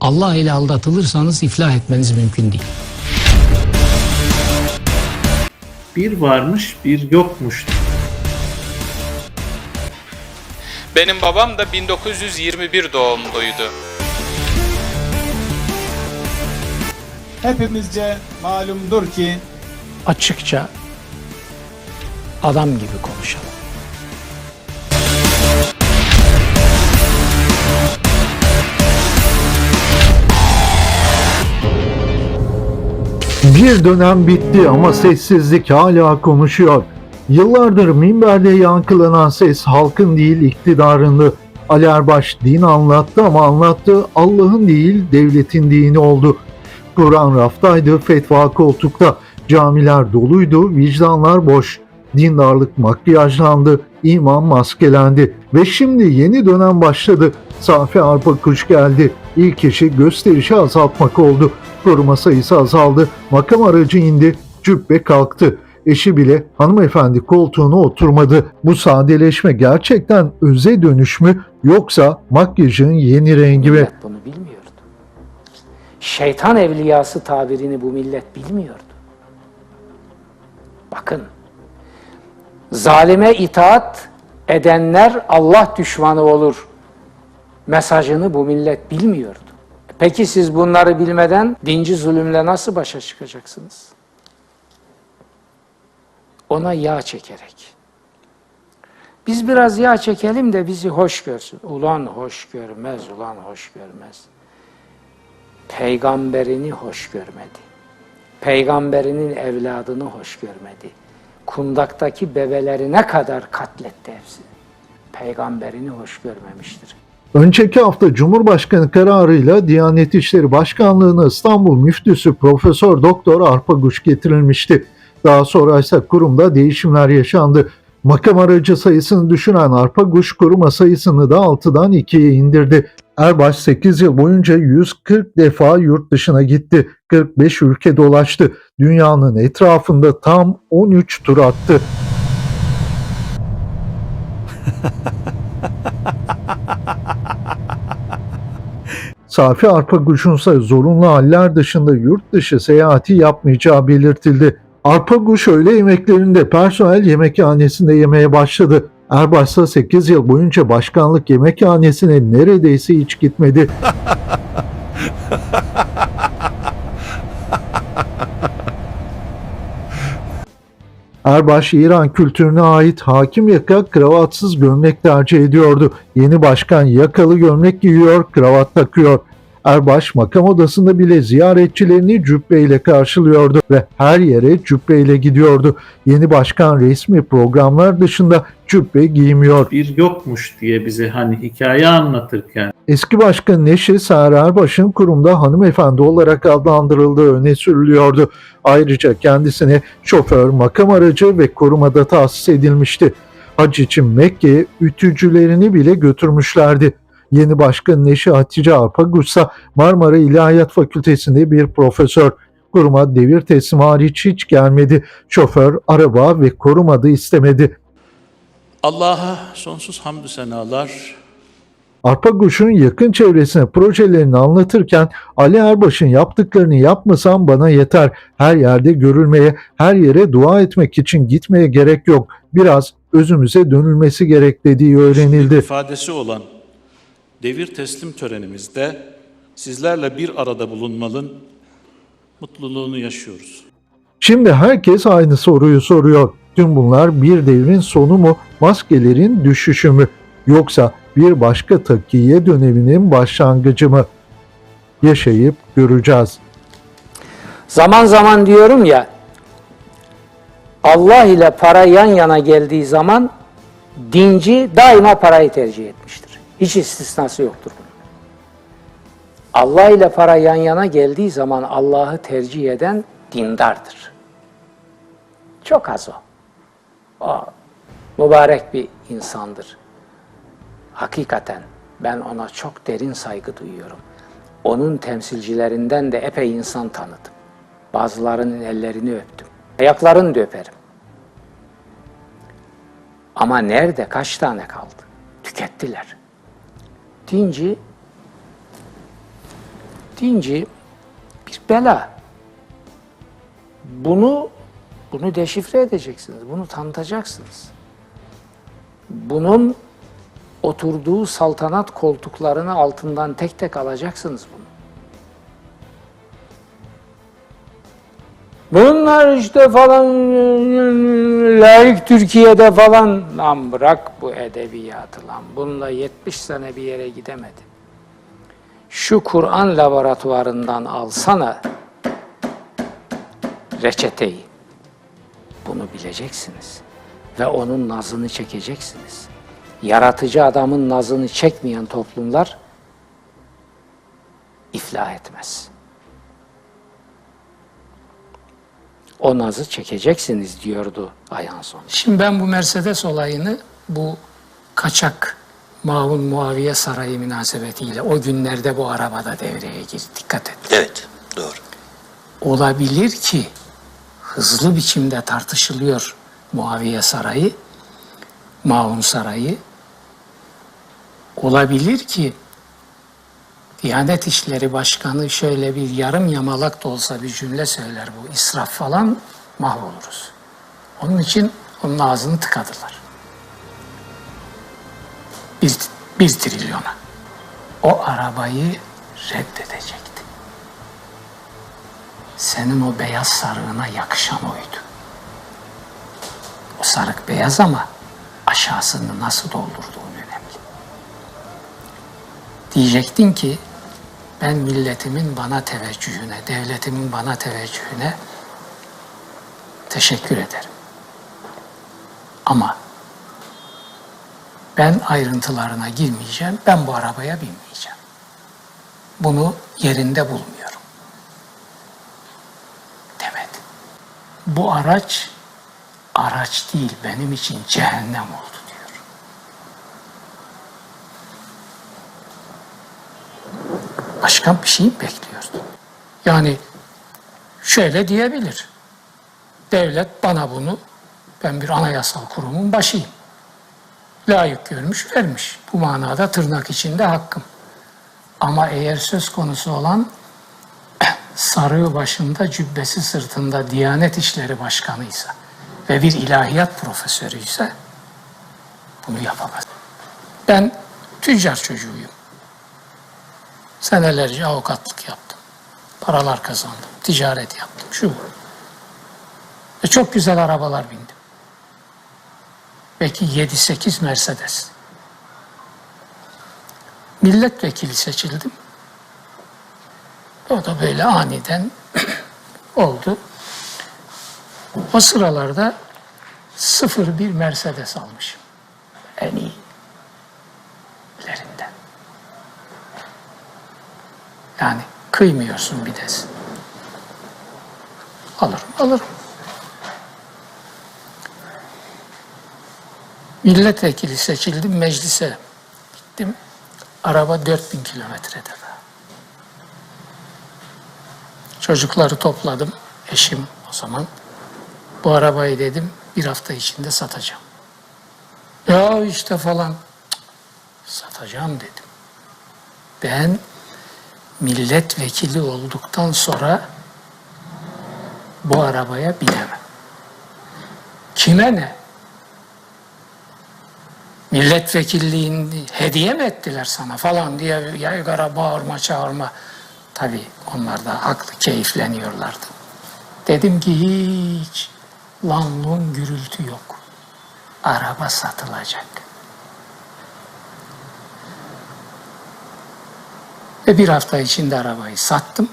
Allah ile aldatılırsanız iflah etmeniz mümkün değil. Bir varmış bir yokmuş. Benim babam da 1921 doğumluydu. Hepimizce malumdur ki Açıkça adam gibi konuşalım. Bir dönem bitti ama sessizlik hala konuşuyor. Yıllardır minberde yankılanan ses halkın değil iktidarındı. Ali Erbaş din anlattı ama anlattığı Allah'ın değil devletin dini oldu. Kur'an raftaydı, fetva koltukta. Camiler doluydu, vicdanlar boş. Dindarlık makyajlandı, iman maskelendi. Ve şimdi yeni dönem başladı. Safi Arpa Kuş geldi. İlk işi gösterişi azaltmak oldu. Koruma sayısı azaldı, makam aracı indi, cübbe kalktı. Eşi bile hanımefendi koltuğuna oturmadı. Bu sadeleşme gerçekten öze dönüş mü yoksa makyajın yeni rengi mi? millet bunu bilmiyordu. Şeytan evliyası tabirini bu millet bilmiyordu. Bakın, zalime itaat edenler Allah düşmanı olur mesajını bu millet bilmiyordu. Peki siz bunları bilmeden dinci zulümle nasıl başa çıkacaksınız? Ona yağ çekerek. Biz biraz yağ çekelim de bizi hoş görsün. Ulan hoş görmez, ulan hoş görmez. Peygamberini hoş görmedi. Peygamberinin evladını hoş görmedi. Kundaktaki bebelerine kadar katletti hepsini. Peygamberini hoş görmemiştir. Önceki hafta Cumhurbaşkanı kararıyla Diyanet İşleri Başkanlığı'na İstanbul Müftüsü Profesör Doktor Arpa Guş getirilmişti. Daha sonra ise kurumda değişimler yaşandı. Makam aracı sayısını düşüren Arpa Guş koruma sayısını da 6'dan 2'ye indirdi. Erbaş 8 yıl boyunca 140 defa yurt dışına gitti. 45 ülke dolaştı. Dünyanın etrafında tam 13 tur attı. Safi Arpa Guş'unsa zorunlu haller dışında yurt dışı seyahati yapmayacağı belirtildi. Arpa Guş öğle yemeklerinde personel yemekhanesinde yemeye başladı. Erbaşsa 8 yıl boyunca başkanlık yemekhanesine neredeyse hiç gitmedi. Erbaş İran kültürüne ait hakim yaka kravatsız gömlek tercih ediyordu. Yeni başkan yakalı gömlek giyiyor, kravat takıyor. Erbaş makam odasında bile ziyaretçilerini cübbeyle karşılıyordu ve her yere cübbeyle gidiyordu. Yeni başkan resmi programlar dışında cübbe giymiyor. Bir yokmuş diye bize hani hikaye anlatırken Eski başkan Neşe Sağır Erbaş'ın kurumda hanımefendi olarak adlandırıldığı öne sürülüyordu. Ayrıca kendisine şoför, makam aracı ve korumada tahsis edilmişti. Hac için Mekke'ye ütücülerini bile götürmüşlerdi. Yeni başkan Neşe Hatice Arpagus'a Marmara İlahiyat Fakültesi'nde bir profesör. Kuruma devir teslimi hariç hiç gelmedi. Şoför, araba ve korumada istemedi. Allah'a sonsuz hamdü senalar, Arpaguş'un yakın çevresine projelerini anlatırken Ali Erbaş'ın yaptıklarını yapmasam bana yeter. Her yerde görülmeye, her yere dua etmek için gitmeye gerek yok. Biraz özümüze dönülmesi gerek dediği öğrenildi. ifadesi olan devir teslim törenimizde sizlerle bir arada bulunmanın mutluluğunu yaşıyoruz. Şimdi herkes aynı soruyu soruyor. Tüm bunlar bir devrin sonu mu, maskelerin düşüşü mü? Yoksa bir başka takiye döneminin başlangıcı mı? Yaşayıp göreceğiz. Zaman zaman diyorum ya, Allah ile para yan yana geldiği zaman dinci daima parayı tercih etmiştir. Hiç istisnası yoktur bunun. Allah ile para yan yana geldiği zaman Allah'ı tercih eden dindardır. Çok az o. O mübarek bir insandır. Hakikaten ben ona çok derin saygı duyuyorum. Onun temsilcilerinden de epey insan tanıdım. Bazılarının ellerini öptüm. Ayaklarını da öperim. Ama nerede, kaç tane kaldı? Tükettiler. Dinci dinci bir bela. Bunu bunu deşifre edeceksiniz. Bunu tanıtacaksınız. Bunun oturduğu saltanat koltuklarını altından tek tek alacaksınız bunu. Bunlar işte falan layık Türkiye'de falan lan bırak bu edebiyatı lan. Bununla 70 sene bir yere gidemedi. Şu Kur'an laboratuvarından alsana reçeteyi. Bunu bileceksiniz ve onun nazını çekeceksiniz. Yaratıcı adamın nazını çekmeyen toplumlar iflah etmez. O nazı çekeceksiniz diyordu ayağın sonu. Şimdi ben bu Mercedes olayını bu kaçak Mahun Muaviye Sarayı münasebetiyle o günlerde bu arabada devreye girdi. Dikkat et. Evet, doğru. Olabilir ki hızlı biçimde tartışılıyor Muaviye Sarayı, Mahun Sarayı. Olabilir ki Diyanet İşleri Başkanı şöyle bir yarım yamalak da olsa bir cümle söyler bu israf falan mahvoluruz. Onun için onun ağzını tıkadılar. Bir, bir trilyona. O arabayı reddedecekti. Senin o beyaz sarığına yakışan oydu. O sarık beyaz ama aşağısını nasıl önemli. Diyecektin ki ben milletimin bana teveccühüne, devletimin bana teveccühüne teşekkür ederim. Ama ben ayrıntılarına girmeyeceğim, ben bu arabaya binmeyeceğim. Bunu yerinde bulmuyorum. Demedi. Bu araç araç değil benim için cehennem oldu Başkan bir şey mi bekliyordu? Yani şöyle diyebilir. Devlet bana bunu, ben bir anayasal kurumun başıyım. Layık görmüş, vermiş. Bu manada tırnak içinde hakkım. Ama eğer söz konusu olan sarığı başında, cübbesi sırtında Diyanet İşleri Başkanıysa ve bir ilahiyat profesörüyse bunu yapamaz. Ben tüccar çocuğuyum. Senelerce avukatlık yaptım. Paralar kazandım. Ticaret yaptım. Şu bu. Ve çok güzel arabalar bindim. Belki 7-8 Mercedes. Milletvekili seçildim. O da böyle aniden oldu. O sıralarda sıfır bir Mercedes almışım. En iyi. lerinden. Yani kıymıyorsun bir desin. Alırım, alırım. Milletvekili seçildim, meclise gittim. Araba 4000 kilometrede. Çocukları topladım, eşim o zaman. Bu arabayı dedim bir hafta içinde satacağım. Ya işte falan. Cık, Satacağım dedim. Ben milletvekili olduktan sonra bu arabaya binemem. Kime ne? Milletvekilliğini hediye mi ettiler sana falan diye yaygara bağırma çağırma. Tabii onlar da haklı keyifleniyorlardı. Dedim ki hiç lanlun gürültü yok. Araba satılacak. Ve bir hafta içinde arabayı sattım.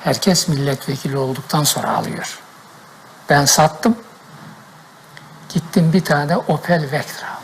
Herkes milletvekili olduktan sonra alıyor. Ben sattım. Gittim bir tane Opel Vectra